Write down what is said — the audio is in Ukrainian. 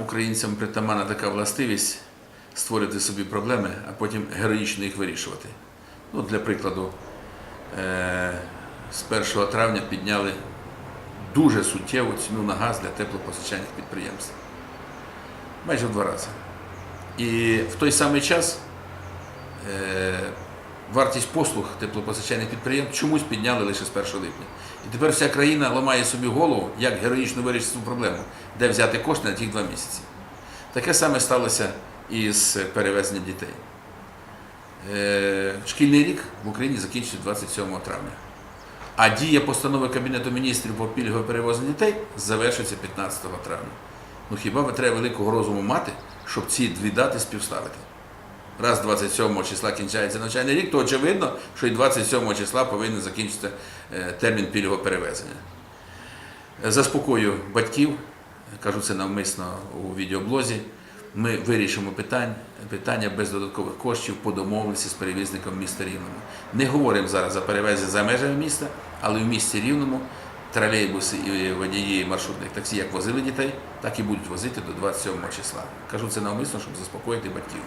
українцям притаманна така властивість створювати собі проблеми, а потім героїчно їх вирішувати. Ну, для прикладу, е, з 1 травня підняли дуже суттєву ціну на газ для теплопостачальних підприємств. Майже в два рази. І в той самий час е, вартість послуг теплопостачальних підприємств чомусь підняли лише з 1 липня. І тепер вся країна ламає собі голову, як героїчно вирішити цю проблему, де взяти кошти на ті два місяці. Таке саме сталося і з перевезенням дітей. Е, Шкільний рік в Україні закінчиться 27 травня. А дія постанови Кабінету міністрів по пільгове перевозення дітей завершиться 15 травня. Ну хіба ви треба великого розуму мати, щоб ці дві дати співставити? Раз 27 числа кінчається навчальний рік, то очевидно, що і 27 числа повинен закінчитися е, термін пільгового перевезення. Заспокою батьків, кажу це навмисно у відеоблозі. Ми вирішимо питання, питання без додаткових коштів по домовленості з перевізником міста Рівному. Не говоримо зараз за перевезення за межами міста, але в місті Рівному тролейбуси і водії маршрутних таксі як возили дітей, так і будуть возити до 27 числа. Кажу це навмисно, щоб заспокоїти батьків.